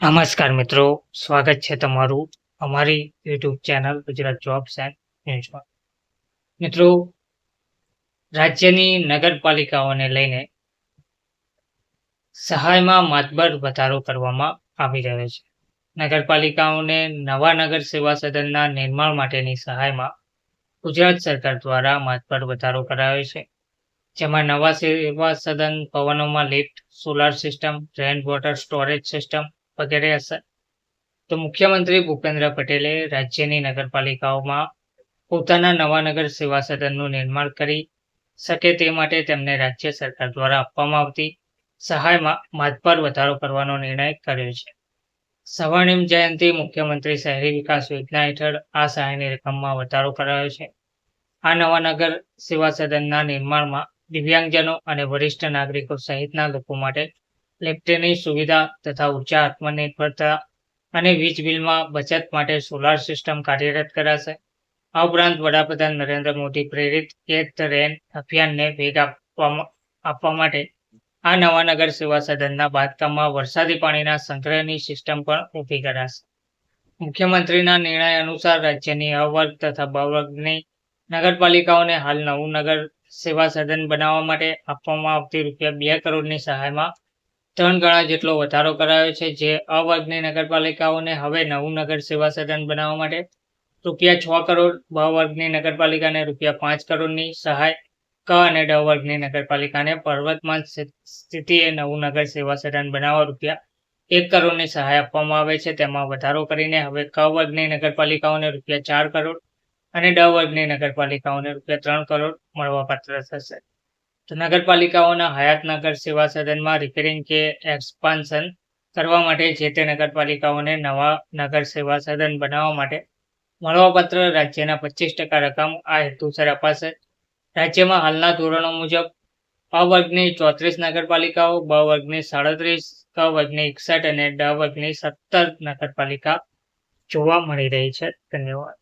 નમસ્કાર મિત્રો, સ્વાગત છે તમારું અમારી YouTube channel Gujarat jobs and ન્યૂઝમાં મિત્રો, રાજ્યની નગરપાલિકાઓને લઈને સહાયમાં માતબર વધારો કરવામાં આવી રહ્યો છે. નગરપાલિકાઓને નવા નગર સેવા સદનના નિર્માણ માટેની સહાયમાં ગુજરાત સરકાર દ્વારા માતબર વધારો કરાયો છે. જેમાં નવા સેવા સદન ભવનોમાં lift, solar system, rain water storage system વગેરે અસર તો મુખ્યમંત્રી ભૂપેન્દ્ર પટેલે રાજ્યની નગરપાલિકાઓમાં પોતાના નવા નગર સેવા સદનનું નિર્માણ કરી શકે તે માટે તેમને રાજ્ય સરકાર દ્વારા આપવામાં આવતી સહાયમાં માતબર વધારો કરવાનો નિર્ણય કર્યો છે. સવર્ણિમ જયંતિ મુખ્યમંત્રી શહેરી વિકાસ યોજના હેઠળ આ સહાયની રકમમાં વધારો કરાયો છે. આ નવા નગર સેવા સદનના નિર્માણમાં દિવ્યાંગજનો અને વરિષ્ઠ નાગરિકો સહિતના લોકો માટે લિફ્ટની સુવિધા તથા ઊર્જા આત્મનિર્ભરતા અને વીજ બિલમાં બચત માટે સોલાર સિસ્ટમ કાર્યરત કરાશે. આ ઉપરાંત વડાપ્રધાન નરેન્દ્ર મોદી પ્રેરિત કેટ ધ રેન અભિયાનને વેગ આપવા માટે આ નવા નગર સેવા સદનના બાંધકામમાં વરસાદી પાણીના સંગ્રહની સિસ્ટમ પણ ઊભી કરાશે. મુખ્યમંત્રીના નિર્ણય અનુસાર રાજ્યની અ વર્ગ તથા બ વર્ગની નગરપાલિકાઓને હાલ નવું નગર સેવા સદન બનાવવા માટે આપવામાં આવતી રૂપિયા બે કરોડની સહાયમાં ત્રણ ગણા જેટલો વધારો કરાયો છે જે અ વર્ગની નગરપાલિકાઓને હવે નવું નગર સેવા સદન બનાવવા માટે રૂપિયા છ કરોડ, બ વર્ગની નગરપાલિકાને રૂપિયા પાંચ કરોડની સહાય, ક અને ડ વર્ગની નગરપાલિકાને પર્વતમાન સ્થિતિએ નવું નગર સેવા સદન બનાવવા રૂપિયા એક કરોડની સહાય આપવામાં આવે છે. તેમાં વધારો કરીને હવે ક વર્ગની નગરપાલિકાઓને રૂપિયા ચાર કરોડ અને ડ વર્ગની નગરપાલિકાઓને રૂપિયા ત્રણ કરોડ મળવાપાત્ર થશે. તો નગરપાલિકાઓના હયાતનગર સેવા સદનમાં રિપેરિંગ કે એક્સપાન્શન કરવા માટે જે તે નગરપાલિકાઓને નવા નગર સેવા સદન બનાવવા માટે મળવાપત્ર રાજ્યના પચીસ ટકા રકમ આ હેતુસર અપાશે. રાજ્યમાં હાલના ધોરણો મુજબ અ વર્ગની ચોત્રીસ નગરપાલિકાઓ, બ વર્ગની સાડત્રીસ, ક વર્ગની એકસઠ અને ડ વર્ગની સત્તર નગરપાલિકા જોવા મળી રહી છે. ધન્યવાદ.